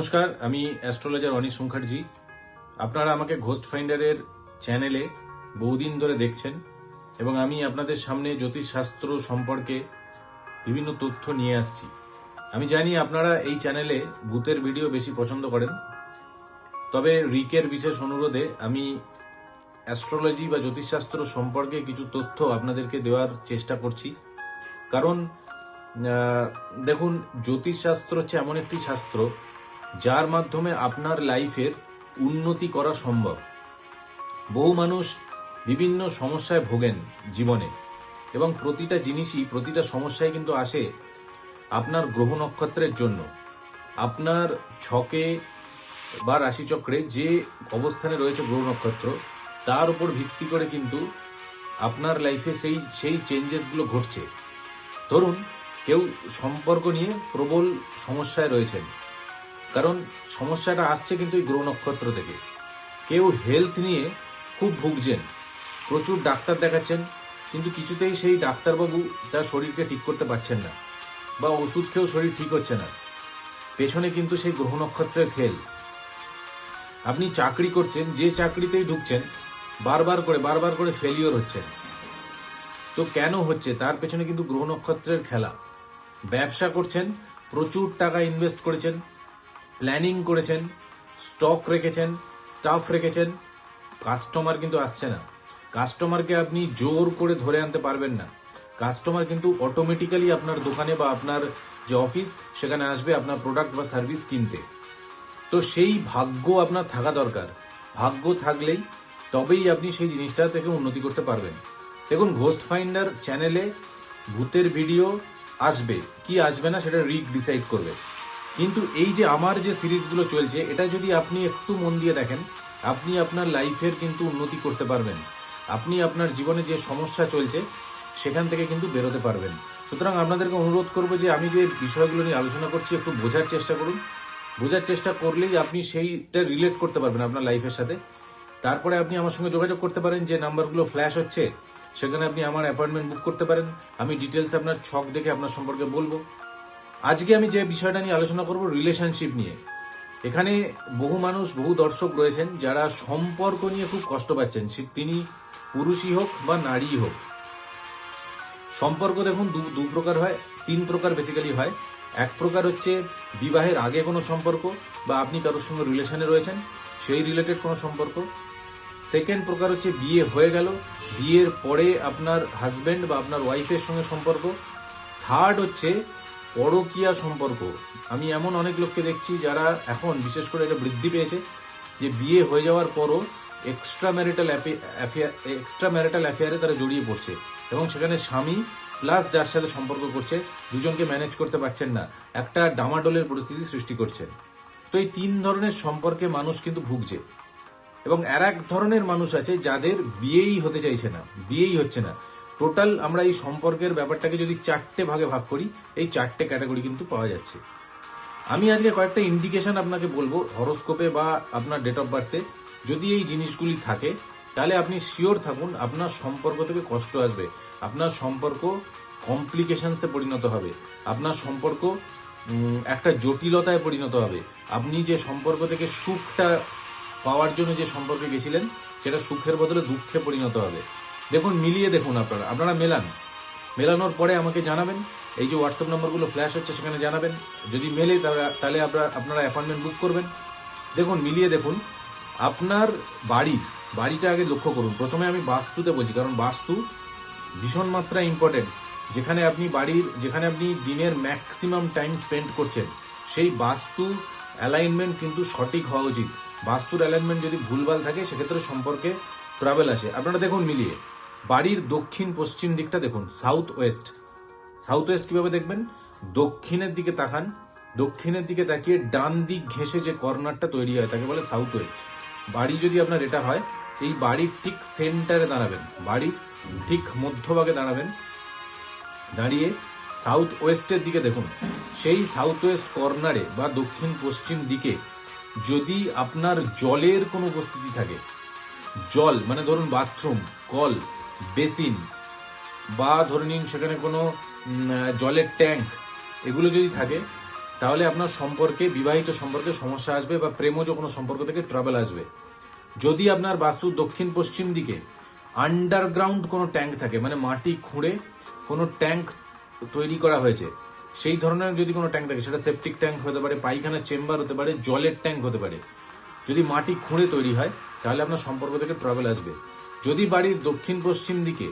নমস্কার, আমি astrologer anise Mukherjee. আপনারা আমাকে ঘোস্ট ফাইন্ডারের চ্যানেলে বহুদিন ধরে দেখছেন এবং আমি আপনাদের সামনে জ্যোতিষশাস্ত্র সম্পর্কে বিভিন্ন তথ্য নিয়ে আসছি। আমি জানি আপনারা এই চ্যানেলে ভূতের ভিডিও বেশি পছন্দ করেন। তবে রিকের বিশেষ অনুরোধে আমি অ্যাস্ট্রোলজি বা জ্যোতিষশাস্ত্র সম্পর্কে কিছু তথ্য আপনাদেরকে দেওয়ার চেষ্টা করছি। কারণ দেখুন, জ্যোতিষশাস্ত্র হচ্ছে এমন একটি শাস্ত্র যার মাধ্যমে আপনার লাইফের উন্নতি করা সম্ভব। বহু মানুষ বিভিন্ন সমস্যায় ভোগেন জীবনে এবং প্রতিটা জিনিসই, প্রতিটা সমস্যায় কিন্তু আসে আপনার গ্রহ নক্ষত্রের জন্য। আপনার ছকে বা রাশিচক্রে যে অবস্থানে রয়েছে গ্রহ নক্ষত্র, তার উপর ভিত্তি করে কিন্তু আপনার লাইফে সেই সেই চেঞ্জেসগুলো ঘটছে। ধরুন, কেউ সম্পর্ক নিয়ে প্রবল সমস্যায় রয়েছেন। কারণ সমস্যাটা আসছে কিন্তু এই গ্রহ নক্ষত্র থেকে। কেউ হেলথ নিয়ে খুব ভুগছেন, প্রচুর ডাক্তার দেখাচ্ছেন, কিন্তু কিছুতেই সেই ডাক্তারবাবু তার শরীরকে ঠিক করতে পারছেন না বা ওষুধ খেয়েও শরীর ঠিক হচ্ছে না। পেছনে কিন্তু সেই গ্রহ নক্ষত্রের খেল। আপনি চাকরি করছেন, যে চাকরিতেই ঢুকছেন, বারবার করে বারবার করে ফেলিওর হচ্ছেন। তো কেন হচ্ছে? তার পেছনে কিন্তু গ্রহ নক্ষত্রের খেলা। ব্যবসা করছেন, প্রচুর টাকা ইনভেস্ট করেছেন প্ল্যানিং করেছেন, স্টক রেখেছেন, স্টাফ রেখেছেন, কাস্টমার কিন্তু আসছে না। কাস্টমারকে আপনি জোর করে ধরে আনতে পারবেন না। কাস্টমার কিন্তু অটোমেটিক্যালি আপনার দোকানে বা আপনার যে অফিস, সেখানে আসবে আপনার প্রোডাক্ট বা সার্ভিস কিনতে। তো সেই ভাগ্য আপনার থাকা দরকার। ভাগ্য থাকলেই তবেই আপনি সেই জিনিসটা থেকে উন্নতি করতে পারবেন। দেখুন ঘোস্ট ফাইন্ডার চ্যানেলে ভূতের ভিডিও আসবে। কি আসবে না সেটা রিক ডিসাইড করবে। কিন্তু এই যে আমার যে সিরিজগুলো চলছে, এটা যদি আপনি একটু মন দিয়ে দেখেন, আপনি আপনার লাইফের কিন্তু উন্নতি করতে পারবেন। আপনি আপনার জীবনে যে সমস্যা চলছে, সেখান থেকে কিন্তু বেরোতে পারবেন। সুতরাং আপনাদেরকে অনুরোধ করব যে আমি যে বিষয়গুলো নিয়ে আলোচনা করছি, একটু বোঝার চেষ্টা করুন। বোঝার চেষ্টা করলেই আপনি সেইটা রিলেট করতে পারবেন আপনার লাইফের সাথে। তারপরে আপনি আমার সঙ্গে যোগাযোগ করতে পারেন, যে নাম্বারগুলো ফ্ল্যাশ হচ্ছে, সেখানে আপনি আমার অ্যাপয়েন্টমেন্ট বুক করতে পারেন। আমি ডিটেলস আপনার ছক দেখে আপনার সম্পর্কে বলব। আজকে আমি যে বিষয়টা নিয়ে আলোচনা করব রিলেশনশিপ নিয়ে। এখানে বহু মানুষ, বহু দর্শক রয়েছেন যারা সম্পর্ক নিয়ে খুব কষ্ট পাচ্ছেন। তিনি পুরুষই হোক বা নারীই হোক। সম্পর্ক দেখুন, দু প্রকার হয়, তিন প্রকার বেসিক্যালি হয়। এক প্রকার হচ্ছে বিবাহের আগে কোনো সম্পর্ক বা আপনি কারোর সঙ্গে রিলেশনে রয়েছেন, সেই রিলেটেড কোনো সম্পর্ক। সেকেন্ড প্রকার হচ্ছে বিয়ে হয়ে গেল, বিয়ের পরে আপনার হাজবেন্ড বা আপনার ওয়াইফের সঙ্গে সম্পর্ক। থার্ড হচ্ছে পরকীয়া সম্পর্ক। আমি এমন অনেক লোককে দেখছি যারা এখন, বিশেষ করে এটা বৃদ্ধি পেয়েছে, যে বিয়ে হয়ে যাওয়ার পরও এক্সট্রা ম্যারিটাল এক্সট্রা ম্যারিটাল অ্যাফেয়ারে তারা জড়িয়ে পড়ছে এবং সেখানে স্বামী প্লাস যার সাথে সম্পর্ক করছে, দুজনকে ম্যানেজ করতে পারছেন না। একটা ডামাডোলের পরিস্থিতি সৃষ্টি করছেন তো এই তিন ধরনের সম্পর্কে মানুষ কিন্তু ভুগছে। এবং আর এক ধরনের মানুষ আছে যাদের বিয়েই হতে চাইছে না, বিয়েই হচ্ছে না। টোটাল আমরা এই সম্পর্কের ব্যাপারটাকে যদি চারটে ভাগে ভাগ করি, এই চারটে ক্যাটাগরি কিন্তু পাওয়া যাচ্ছে। আমি আজকে কয়েকটা ইন্ডিকেশন আপনাকে বলব হরোস্কোপে বা আপনার ডেট অফ বার্থে যদি এই জিনিসগুলি থাকে, তাহলে আপনি শিওর থাকুন, আপনার সম্পর্ক থেকে কষ্ট আসবে। আপনার সম্পর্ক কমপ্লিকেশনসে পরিণত হবে। আপনার সম্পর্ক একটা জটিলতায় পরিণত হবে। আপনি যে সম্পর্ক থেকে সুখটা পাওয়ার জন্য যে সম্পর্কে গেছিলেন, সেটা সুখের বদলে দুঃখে পরিণত হবে। দেখুন, মিলিয়ে দেখুন আপনারা। আপনারা মেলান। মেলানোর পরে আমাকে জানাবেন। এই যে হোয়াটসঅ্যাপ নম্বরগুলো ফ্ল্যাশ হচ্ছে, সেখানে জানাবেন। যদি মেলে, তাহলে- আপনারা আপনারা অ্যাপয়েন্টমেন্ট বুক করবেন। দেখুন, মিলিয়ে দেখুন। আপনার বাড়ি, বাড়িটা আগে লক্ষ্য করুন। প্রথমে আমি বাস্তুতে বলছি, কারণ বাস্তু ভীষণ মাত্রা ইম্পর্টেন্ট যেখানে আপনি বাড়ির যেখানে আপনি দিনের ম্যাক্সিমাম টাইম স্পেন্ড করছেন, সেই বাস্তু অ্যালাইনমেন্ট কিন্তু সঠিক হওয়া উচিত। বাস্তুর অ্যালাইনমেন্ট যদি ভুলভাল থাকে, সেক্ষেত্রে সম্পর্কে ট্রাভেল আসে। আপনারা দেখুন মিলিয়ে। বাড়ির দক্ষিণ পশ্চিম দিকটা দেখুন সাউথ ওয়েস্ট সাউথ ওয়েস্ট কীভাবে দেখবেন? দক্ষিণের দিকে তাকান, দক্ষিণের দিকে তাকিয়ে ডান দিক ঘেঁষে যে কর্নারটা তৈরি হয়, তাকে বলে সাউথ ওয়েস্ট বাড়ি যদি আপনার এটা হয়, এই বাড়ির ঠিক সেন্টারে দাঁড়াবেন, বাড়ির ঠিক মধ্যভাগে দাঁড়াবেন, দাঁড়িয়ে সাউথ ওয়েস্টের দিকে দেখুন। সেই সাউথ ওয়েস্ট কর্নারে বা দক্ষিণ পশ্চিম দিকে যদি আপনার জলের কোনো উপস্থিতি থাকে জল মানে ধরুন বাথরুম কল বেসিন বা ধরে নিন সেখানে কোনো জলের ট্যাঙ্ক এগুলো যদি থাকে, তাহলে আপনার সম্পর্কে, বিবাহিত সম্পর্কে সমস্যা আসবে বা প্রেমজ কোনো সম্পর্ক থেকে ট্রাভেল আসবে। যদি আপনার বাস্তু দক্ষিণ পশ্চিম দিকে আন্ডারগ্রাউন্ড কোনো ট্যাঙ্ক থাকে মানে মাটি খুঁড়ে কোনো ট্যাঙ্ক তৈরি করা হয়েছে, সেই ধরনের যদি কোনো ট্যাঙ্ক থাকে, সেটা সেপটিক ট্যাঙ্ক হতে পারে, পায়খানার চেম্বার হতে পারে, জলের ট্যাঙ্ক হতে পারে যদি মাটি খুঁড়ে তৈরি হয়, তাহলে আপনার সম্পর্ক থেকে ট্রাভেল আসবে। যদি বাড়ির দক্ষিণ পশ্চিম দিকে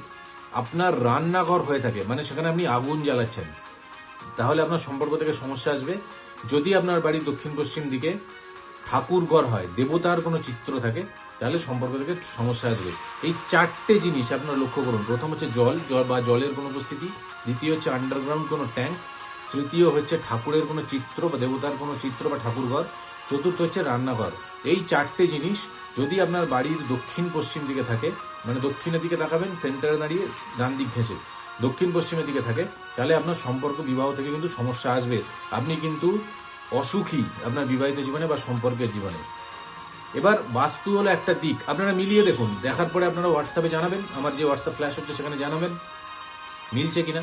আপনার রান্নাঘর হয়ে থাকে মানে সেখানে আপনি আগুন জ্বালাচ্ছেন, তাহলে আপনার সম্পর্ক থেকে সমস্যা আসবে। যদি আপনার বাড়ির দক্ষিণ পশ্চিম দিকে ঠাকুরঘর হয়, দেবতার কোনো চিত্র থাকে, তাহলে সম্পর্ক থেকে সমস্যা আসবে। এই চারটে জিনিস আপনারা লক্ষ্য করুন। প্রথম হচ্ছে জল জল বা জলের কোনো উপস্থিতি। দ্বিতীয় হচ্ছে আন্ডারগ্রাউন্ড কোনো ট্যাঙ্ক তৃতীয় হচ্ছে ঠাকুরের কোনো চিত্র বা দেবতার কোনো চিত্র বা ঠাকুরঘর। চতুর্থ হচ্ছে রান্নাঘর। এই চারটে জিনিস যদি আপনার বাড়ির দক্ষিণ পশ্চিম দিকে থাকে মানে দক্ষিণের দিকে তাকাবেন, সেন্টারে দাঁড়িয়ে ডান দিক ঘেঁষে, দক্ষিণ পশ্চিমের দিকে থাকে, তাহলে আপনার সম্পর্ক বিবাহ থেকে কিন্তু সমস্যা আসবে। আপনি কিন্তু অসুখী আপনার বিবাহিত জীবনে বা সম্পর্কের জীবনে। এবার বাস্তু হলো একটা দিক, আপনারা মিলিয়ে দেখুন। দেখার পরে আপনারা হোয়াটসঅ্যাপে জানাবেন, আমার যে হোয়াটসঅ্যাপ ফ্ল্যাশ হচ্ছে সেখানে জানাবেন। মিলছে কিনা?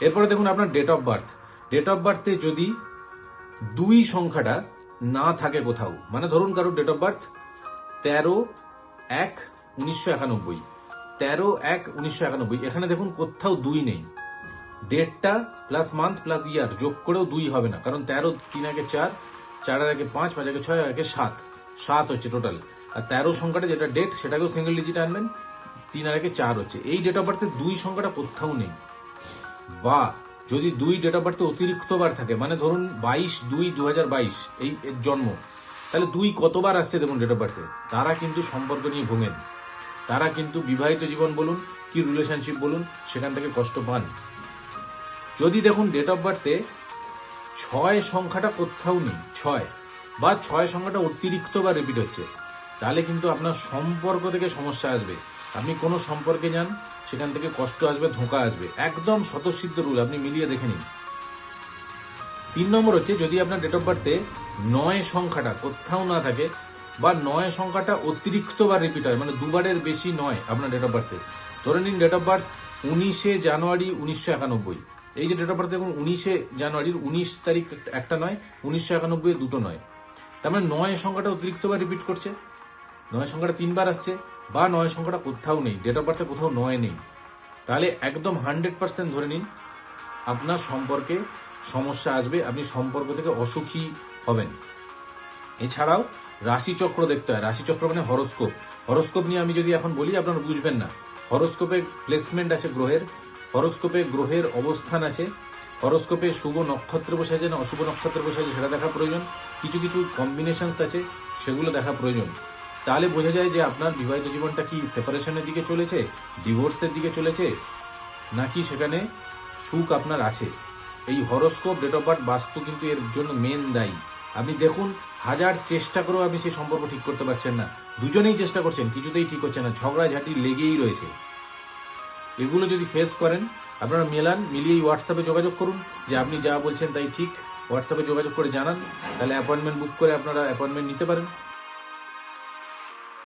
এরপরে দেখুন আপনার date of birth date of বার্থে যদি দুই সংখ্যাটা না থাকে কোথাও। মানে ধরুন কারোর ডেট অফ বার্থ তেরো এক উনিশশো একানব্বই। তেরো এক উনিশশো একানব্বই। এখানে দেখুন কোথাও দুই নেই। ডেটটা প্লাস মান্থ প্লাস ইয়ার যোগ করেও দুই হবে না। কারণ তেরো তিন আগে চার চারের আগে পাঁচ পাঁচ আগে ছয় আগে সাত। সাত হচ্ছে টোটাল আর তেরো সংখ্যাটা যেটা ডেট সেটাকেও সিঙ্গেল ডিজিট আনবেন। তিন আর আগে চার হচ্ছে। এই ডেট অফ বার্থে দুই সংখ্যাটা কোথাও নেই। বা যদি দুই ডেট অফ বার্থে অতিরিক্ত বার থাকে মানে ধরুন বাইশ দুই দু এই এর জন্ম, তাহলে দুই কতবার আসছে দেখুন ডেট অফ বার্থে তারা কিন্তু সম্পর্ক নিয়ে ভোগেন তারা কিন্তু বিবাহিত জীবন বলুন, কি রিলেশনশিপ বলুন, সেখান থেকে কষ্ট পান। যদি দেখুন ডেট অফ বার্থে ছয় সংখ্যাটা কোথাও নেই, ছয়, বা ছয় সংখ্যাটা অতিরিক্ত বা রিপিট হচ্ছে, তাহলে কিন্তু আপনার সম্পর্ক থেকে সমস্যা আসবে। আপনি কোনো সম্পর্কে যান, সেখান থেকে কষ্ট আসবে, ধোঁকা আসবে। একদম স্বতঃসিদ্ধ রুল, আপনি মিলিয়ে দেখে নিন। তিন নম্বর হচ্ছে, যদি আপনার ডেট অফ বার্থে নয় সংখ্যাটা কোথাও না থাকে, বা নয় সংখ্যাটা অতিরিক্ত বা রিপিট হয় মানে দুবারের বেশি নয় আপনার ডেট অফ বার্থে ধরে নিন ডেট অফ বার্থ উনিশে জানুয়ারি উনিশশো একানব্বই। এই যে ডেট অফ বার্থ দেখুন, উনিশে জানুয়ারির উনিশ তারিখ একটা নয়, উনিশশো একানব্বই দুটো নয়। তার মানে নয় সংখ্যাটা অতিরিক্ত বা রিপিট করছে। নয় সংখ্যাটা তিনবার আসছে। বা নয় সংখ্যাটা কোথাও নেই ডেট অফ বার্থে কোথাও নয় নেই। তাহলে একদম হান্ড্রেড পার্সেন্ট ধরে নিন, আপনার সম্পর্কে সমস্যা আসবে, আপনি সম্পর্ক থেকে অসুখী হবেন। এছাড়াও রাশিচক্র দেখতে হয়, রাশিচক্র মানে হরস্কোপ। হরস্কোপ নিয়ে আমি যদি এখন বলি, আপনারা বুঝবেন না। হরস্কোপে প্লেসমেন্ট আছে গ্রহের, হরস্কোপে গ্রহের অবস্থান আছে, হরস্কোপে শুভ নক্ষত্র বসে আছে না অশুভ নক্ষত্র বসে আছে, সেটা দেখা প্রয়োজন। কিছু কিছু কম্বিনেশনস আছে, সেগুলো দেখা প্রয়োজন। তাহলে বোঝা যায় যে আপনার বিবাহিত জীবনটা কি সেপারেশনের দিকে চলেছে ডিভোর্সের দিকে চলেছে, নাকি সেখানে সুখ আপনার আছে? এই হরস্কোপ ডেট অফ বার্থ বাস্তু কিন্তু এর জন্য মেন দায়ী। আপনি দেখুন, হাজার চেষ্টা করেও আপনি সেই সম্পর্ক ঠিক করতে পারছেন না। দুজনেই চেষ্টা করছেন, কিছুতেই ঠিক হচ্ছে না ঝগড়া ঝাঁটি লেগেই রয়েছে। এগুলো যদি ফেস করেন, আপনারা মেলান, মিলিয়ে হোয়াটসঅ্যাপে যোগাযোগ করুন, যে আপনি যা বলছেন তাই ঠিক। হোয়াটসঅ্যাপে যোগাযোগ করে জানান, তাহলে অ্যাপয়েন্টমেন্ট বুক করে আপনারা অ্যাপয়েন্টমেন্ট নিতে পারেন।